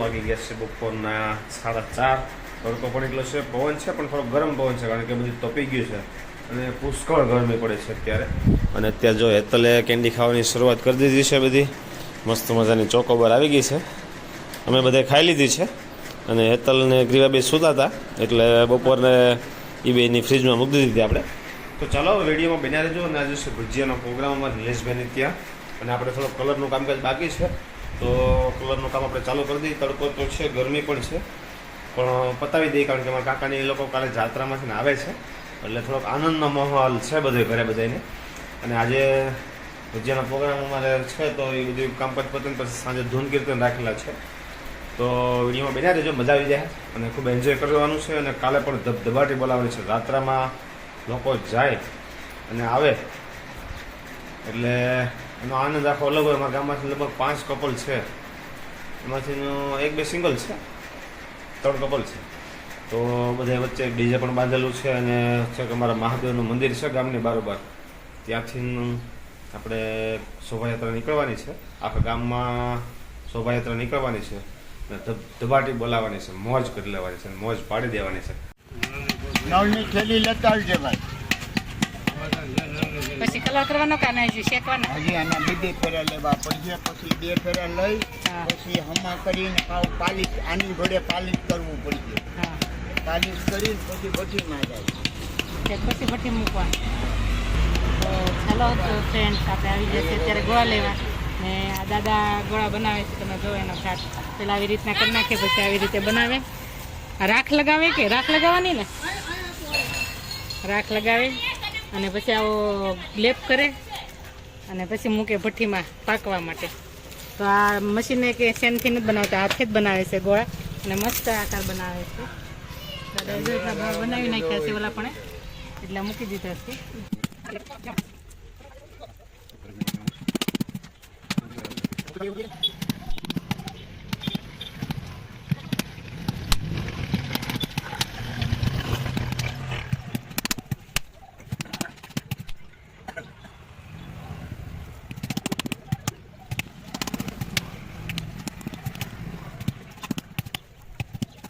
વાગી ગયા છે બપોરના સાડા ચાર. તડકો પણ એટલો છે પવન છે, પણ થોડો ગરમ પવન છે, કારણ કે બધું તપી ગયું છે અને પુષ્કળ ગરમી પડે છે અત્યારે. અને અત્યારે જો હેતલે કેન્ડી ખાવાની શરૂઆત કરી દીધી છે બધી. મસ્ત મજાની ચોકોબર આવી ગઈ છે. અમે બધે ખાઈ લીધી છે અને હેતલને ગ્રીવા ગ્રીવાબી સૂતા હતા એટલે બપોરને એ બેની ફ્રીજમાં મૂકી દીધી આપણે. તો ચાલો વિડીયોમાં બન્યા રહેજો અને આજે છે ભજીયાનો પ્રોગ્રામ અમારા નિલેશભાઈની ત્યાં. અને આપણે થોડો કલરનું કામકાજ બાકી છે. તો કલરનું કામ આપણે ચાલુ કરી દઈએ. તડકો તો છે, ગરમી પણ છે. પણ પતાવી દઈએ કારણ કે મારા કાકાની એ લોકો કાલે જાત્રામાંથી આવે છે. એટલે થોડોક આનંદનો માહોલ છે બધે ઘરે બધાને અને આજે ભજીયાનો પ્રોગ્રામ અમારે છે, તો એ બધું કામકાજ પતન પછી સાંજે ધૂન કીર્તન રાખેલા છે. તો વિડીયોમાં બન્યા રહેજો, મજા આવી જાય. અને ખૂબ એન્જોય કરવાનું છે અને કાલે પણ ધબધબાટી બોલાવવાની છે. રાત્રામાં લોકો જાય અને આવે. એટલે એનો આનંદ આખો અલગ હોય. અમારા ગામમાંથી લગભગ પાંચ કપલ છે. એમાંથી એક બે સિંગલ છે. ત્રણ કપલ છે. તો બધા વચ્ચે ડીજે પણ બાંધેલું છે અને છે કે અમારા મહાદેવનું મંદિર છે ગામની બારોબાર. ત્યાંથી આપણે શોભાયાત્રા નીકળવાની છે. આખા ગામમાં શોભાયાત્રા નીકળવાની છે. અને ધબ- ધબાટી બોલાવવાની છે, મોજ કરી લેવાની છે મોજ પાડી દેવાની છે. નવની થેલી લેતા આવજે ભાઈ. પછી કલર કરવાનો કે આને હજી શેકવાના? હજી આના બે ફેરા લેવા પડશે પછી બે ફેરા લઈ પછી હમા કરીને પાવ પાલિશ આની જોડે પાલિશ કરવું પડશે. હા. પાલિશ કરીને પછી ભઠ્ઠીમાં જાય. પછી ભઠ્ઠી મૂકવાનું. તો ચાલો તો ફ્રેન્ડ્સ આપણે આવી જશે અત્યારે ગોળા લેવા. ને આ દાદા ગોળા બનાવે છે તમે જો એનો શાક પેલા આવી રીતના કરી નાખે પછી આવી રીતે બનાવે. રાખ લગાવે કે? રાખ લગાવવાની ને? રાખ લગાવે. અને પછી આવો લેપ કરે અને પછી મૂકે ભઠ્ઠીમાં પાકવા માટે. તો આ મશીને કે સેનથી નથી બનાવતા, હાથે જ બનાવે છે ગોળા. અને મસ્ત આકાર બનાવે છે. બનાવી નાખ્યા છે ઓલા પણ એટલે મૂકી દીધા છે.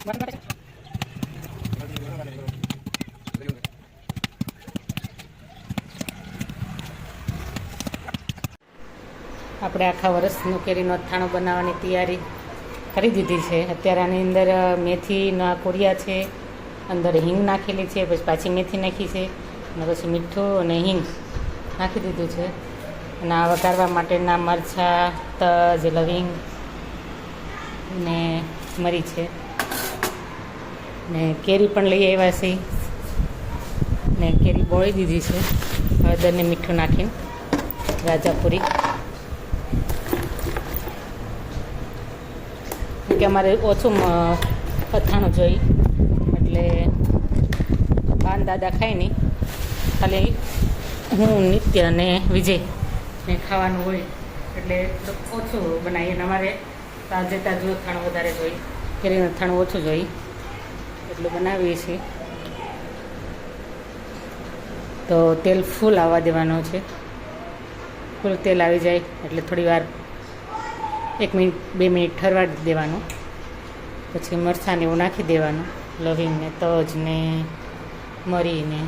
આપણે આખા વર્ષનું કેરીનો અથાણું બનાવવાની તૈયારી કરી દીધી છે. અત્યારે આની અંદર મેથીના કોરિયા છે, અંદર હિંગ નાખેલી છે, પછી પાછી મેથી નાખી છે, અને પછી મીઠું અને હિંગ નાખી દીધું છે. અને આ વઘારવા માટેના મરચાં, તજ, લવિંગ ને મરી છે. ને કેરી પણ લઈ આવ્યા છે. ને કેરી બોળી દીધી છે. હળદરને મીઠું નાખીને રાજાપુરી. કે અમારે ઓછું અથાણું જોઈ એટલે બાન દાદા ખાય નહીં. ખાલી હું, નિત્ય અને વિજય ને ખાવાનું હોય. એટલે ઓછું બનાવીએ અને અમારે તાજે તાજું અથાણું વધારે જોઈ કેરીનું અથાણું ઓછું જોઈ એટલું બનાવીએ છીએ. તો તેલ ફૂલ આવવા દેવાનું છે. ફૂલ તેલ આવી જાય એટલે થોડી વાર, એક મિનિટ, બે મિનિટ ઠરવા દેવાનું. પછી મરચાંને એવું નાખી દેવાનું લવિંગને તજને તજ ને મરી ને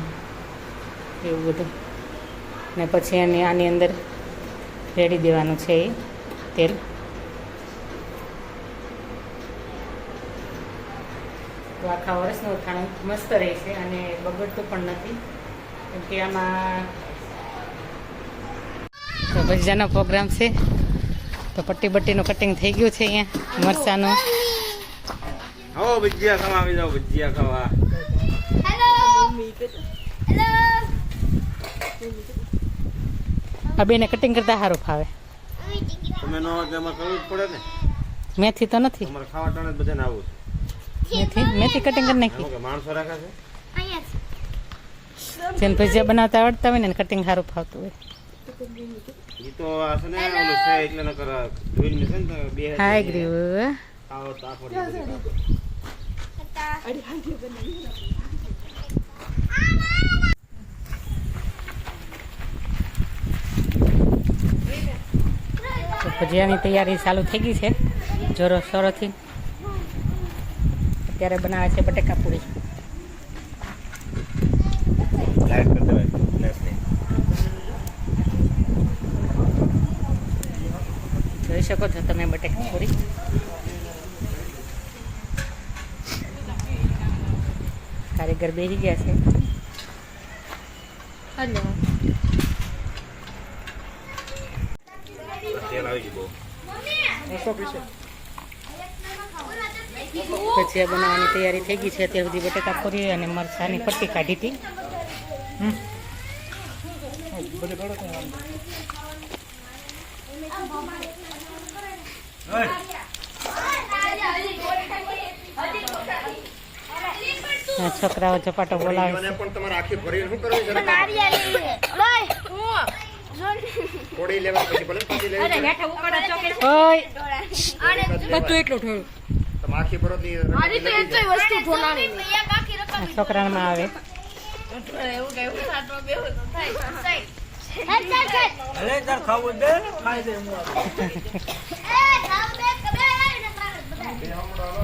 એવું બધું. ને પછી એને આની અંદર રેડી દેવાનું છે એ તેલ. તો આખા વર્ષનું ખાણું મસ્ત રહે છે અને બગડતું પણ નથી. કેમ કે આમાં તો ભજીયાનો પ્રોગ્રામ છે. તો પટ્ટી બટ્ટીનું કટિંગ થઈ ગયું છે અહીંયા મરચાંનું. આવો ભજીયા ખાવા આવી જાઓ ભજીયા ખાવા. આ બેને કટિંગ કરતા સારું ફાવે. તમે નો તો કરવું જ પડે ને. મેથી તો નથી. તમારે ખાવા ટાણે જ બધાને આવું છે. મેથી મેથી કટિંગ કરી નાખી. માણસો રાખે છે? જેને ભજીયા બનાવતા આવડતા હોય ને કટિંગ સારું ફાવતું હોય. તો આ ઓલું છે એટલે નકર જોઈને છે ને બે હાય ગ્રીવ આવો તો આખો દી બધી વાતો. તો ભજીયાની તૈયારી ચાલુ થઈ ગઈ છે. જોરો સોરોથી. ત્યારે બનાવે છે બટેકા પૂરી. જોઈ શકો છો તમે બટેકા પૂરી. કારીગર બેસી ગયા છે. હલો. તેલ આવી ગયું ભજીયા બનાવવાની તૈયારી થઈ ગઈ છે. અત્યાર સુધી બટેકા પૂરી અને મરચાની પટ્ટી કાઢી હતી. છોકરાઓ ચપાટો બોલાવે છે. પણ તમારે આખી ભરીને શું કરવું છે? થોડી લેવા પછી ભલે પછી લેવી ઓય. બધું એટલું તમે આખી ભરો તો ઈ આ છોકરામાં આવે. ખાવું દે ખાઈ દે હું એ